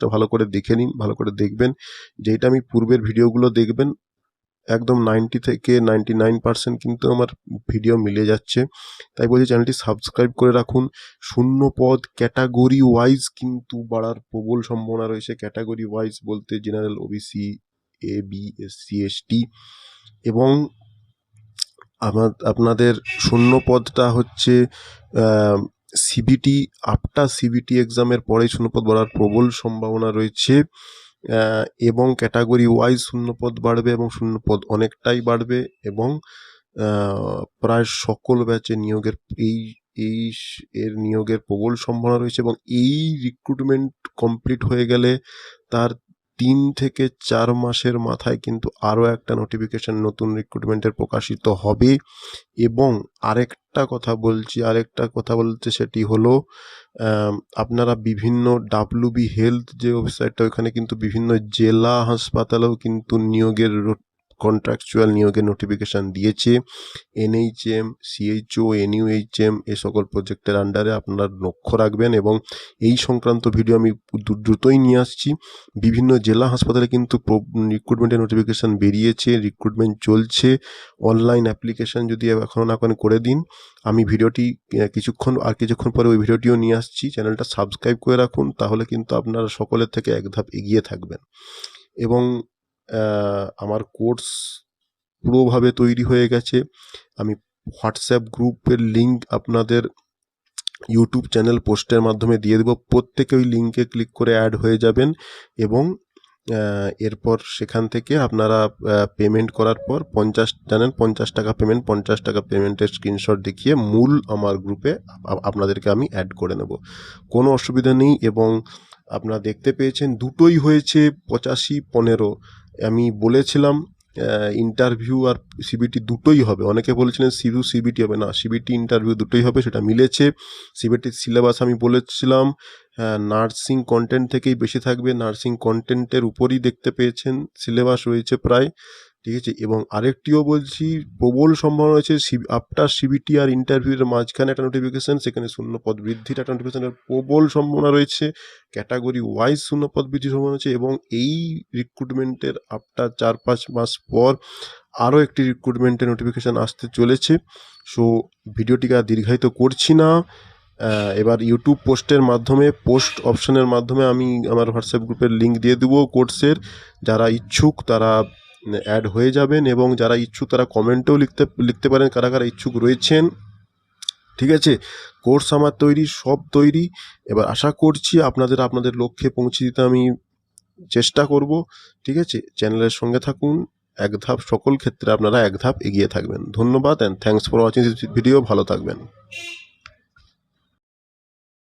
কন্ট্যাক্টটা ভালো করে দেখে নিন, ভালো করে দেখবেন। যেটা আমি পূর্বের ভিডিওগুলো দেখবেন, একদম নাইনটি থেকে নাইনটি নাইন পার্সেন্ট কিন্তু আমার ভিডিও মিলে যাচ্ছে। তাই বলছি চ্যানেলটি সাবস্ক্রাইব করে রাখুন। শূন্য পদ ক্যাটাগরি ওয়াইজ কিন্তু বাড়ার প্রবল সম্ভাবনা রয়েছে। ক্যাটাগরি ওয়াইজ বলতে general OBC A B S C S T এবং আমার আপনাদের শূন্য পদটা হচ্ছে সিবিটি আফটার সিবিটি এক্সামের পরেই শূন্যপদ বাড়ার প্রবল সম্ভাবনা রয়েছে এবং ক্যাটাগরি ওয়াইজ শূন্যপদ বাড়বে এবং শূন্যপদ অনেকটাই বাড়বে এবং প্রায় সকল ব্যাচে নিয়োগের, এই এই এর নিয়োগের প্রবল সম্ভাবনা রয়েছে এবং এই রিক্রুটমেন্ট কমপ্লিট হয়ে গেলে তার তিন থেকে চার মাসের মাথায় কিন্তু আরও একটা নোটিফিকেশান নতুন রিক্রুটমেন্টের প্রকাশিত হবে। এবং আরেকটা কথা বলছি, আরেকটা কথা বলতে সেটি হলো আপনারা বিভিন্ন ডাব্লুবি হেলথ যে ওয়েবসাইটটা ওখানে কিন্তু বিভিন্ন জেলা হাসপাতালেও কিন্তু নিয়োগের কন্ট্রাকচুয়াল নিয়োগের নোটিফিকেশান দিয়েছে। এনএইচএম সিএইচও এনইউএইচএম এ সকল প্রজেক্টের আন্ডারে আপনারা লক্ষ্য রাখবেন এবং এই সংক্রান্ত ভিডিও আমি দ্রুতই নিয়ে আসছি। বিভিন্ন জেলা হাসপাতালে কিন্তু রিক্রুটমেন্টের নোটিফিকেশান বেরিয়েছে রিক্রুটমেন্ট চলছে। অনলাইন অ্যাপ্লিকেশান যদি এখনও না করেন, করে দিন। আমি ভিডিওটি কিছুক্ষণ, আর কিছুক্ষণ পরে ওই ভিডিওটিও নিয়ে আসছি। চ্যানেলটা সাবস্ক্রাইব করে রাখুন, তাহলে কিন্তু আপনারা সকলের থেকে এক ধাপ এগিয়ে থাকবেন। এবং আমার কোর্স পুরোভাবে তৈরি হয়ে গেছে। আমি হোয়াটসঅ্যাপ গ্রুপের লিঙ্ক আপনাদের ইউটিউব চ্যানেল পোস্টের মাধ্যমে দিয়ে দেবো। প্রত্যেকে ওই লিঙ্কে ক্লিক করে অ্যাড হয়ে যাবেন এবং এরপর সেখান থেকে আপনারা পেমেন্ট করার পর পঞ্চাশ, জানেন পঞ্চাশ টাকা পেমেন্ট পঞ্চাশ টাকা পেমেন্টের স্ক্রিনশট দেখিয়ে মূল আমার গ্রুপে আপনাদেরকে আমি অ্যাড করে নেব। কোনো অসুবিধা নেই এবং আপনারা দেখতে পেয়েছেন দুটোই হয়েছে পঁচাশি পনেরো। আমি বলেছিলাম ইন্টারভিউ আর সিবিটি দুটোই হবে। অনেকে বলেছিলেন সিভিউ সিবিটি হবে না সিবিটি ইন্টারভিউ দুটোই হবে, সেটা মিলেছে। সিবিটির সিলেবাস আমি বলেছিলাম নার্সিং কন্টেন্ট থেকেই বেশি থাকবে। নার্সিং কন্টেন্টের উপরই দেখতে পেয়েছেন সিলেবাস রয়েছে প্রায়। ঠিক আছে? এবং আরেকটিও বলছি, প্রবল সম্ভাবনা রয়েছে আফটার সিবিটি আর ইন্টারভিউয়ের মাঝখানে একটা নোটিফিকেশন সেখানে শূন্য পদ বৃদ্ধির একটা নোটিফিকেশনের প্রবল সম্ভাবনা রয়েছে। ক্যাটাগরি ওয়াইজ শূন্য পদ বৃদ্ধির সম্ভাবনা রয়েছে এবং এই রিক্রুটমেন্টের আফটার চার পাঁচ মাস পর আরও একটি রিক্রুটমেন্টের নোটিফিকেশান আসতে চলেছে। সো ভিডিওটিকে আর দীর্ঘায়িত করছি না। এবার ইউটিউব পোস্টের মাধ্যমে পোস্ট অপশনের মাধ্যমে আমি আমার হোয়াটসঅ্যাপ গ্রুপের লিঙ্ক দিয়ে দেবো কোর্সের যারা ইচ্ছুক, তারা অ্যাড হয়ে যাবেন এবং যারা ইচ্ছুক তারা কমেন্টেও লিখতে লিখতে পারেন কারা কারা ইচ্ছুক রয়েছেন। ঠিক আছে? কোর্স আমার তৈরি, সব তৈরি। এবার আশা করছি আপনাদের আপনাদের লক্ষ্যে পৌঁছে দিতে আমি চেষ্টা করব। ঠিক আছে? চ্যানেলের সঙ্গে থাকুন। এক ধাপ, সকল ক্ষেত্রে আপনারা এক ধাপ এগিয়ে থাকবেন। ধন্যবাদ and thanks for watching video ভালো থাকবেন।